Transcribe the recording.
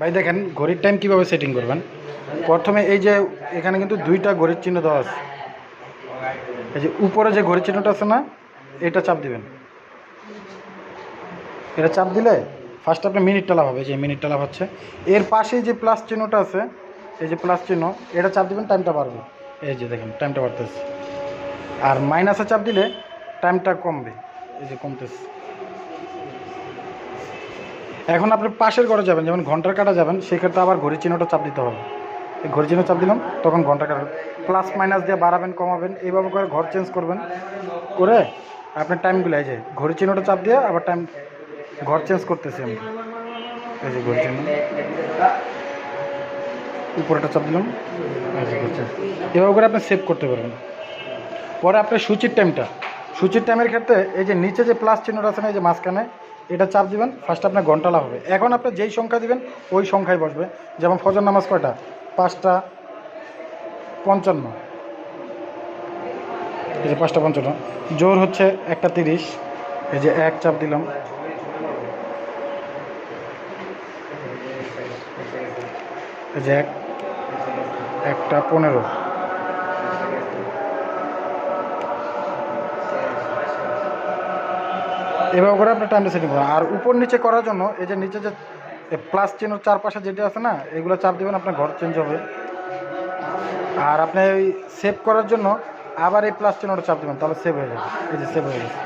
ভাই দেখেন, ঘড়ির টাইম কীভাবে সেটিং করবেন? প্রথমে এই যে এখানে কিন্তু দুইটা ঘড়ির চিহ্ন দেওয়া আছে। এই যে উপরে যে ঘড়ির চিহ্নটা আছে না, এটা চাপ দিবেন। এটা চাপ দিলে ফার্স্ট আপনি মিনিটটা লাভ হবে যে মিনিটটা লাভ হচ্ছে এর পাশেই যে প্লাস চিহ্নটা আছে, এই যে প্লাস চিহ্ন, এটা চাপ দিবেন টাইমটা বাড়বে। এই যে দেখেন টাইমটা বাড়তেছে। আর মাইনাসে চাপ দিলে টাইমটা কমবে, এই যে কমতেছে। এখন আপনি পাশের ঘরে যাবেন, যেমন ঘণ্টার কাটা যাবেন, সেক্ষেত্রে আবার ঘড়ি চিহ্নটা চাপ দিতে হবে। এই ঘড়ি চিহ্ন চাপ দিলাম, তখন ঘণ্টা কাটা প্লাস মাইনাস দিয়ে বাড়াবেন, কমাবেন, এইভাবে করে ঘর চেঞ্জ করবেন। করে আপনার টাইমগুলো এই যে ঘড়ি চিহ্নটা চাপ দিয়ে আবার টাইম ঘর চেঞ্জ করতেছি আমি এই যে ঘড়ি চিহ্ন। উপরেটা চাপ দিলাম। এভাবে করে আপনি সেভ করতে পারবেন। পরে আপনার সূচির টাইমটা সূচির টাইমের ক্ষেত্রে এই যে নিচে যে প্লাস চিহ্নটা আছে না, এই যে মাঝখানে এটা চাপ দিবেন ফার্স্ট আপনার ঘণ্টা লাভ হবে। এখন আপনি যেই সংখ্যা দিবেন, ওই সংখ্যায় বসবে। যেমন ফজর নামাজ কয়টা? পাঁচটা পঞ্চান্ন। এই যে পাঁচটা পঞ্চান্ন। জোর হচ্ছে একটা তিরিশ। এই যে এক চাপ দিলাম। এই যে এক, একটা পনেরো। এভাবে করে আপনি টাইমটা সেটিং করবেন আর উপর নিচে করার জন্য এই যে নিচে যে প্লাস চিহ্ন চারপাশে যেটি আছে না, এগুলো চাপ দেবেন, আপনার ঘর চেঞ্জ হবে। আর আপনি ওই সেভ করার জন্য আবার এই প্লাস চিহ্নটা চাপ দেবেন, তাহলে সেভ হয়ে যাবে। এই যে সেভ হয়ে গেছে।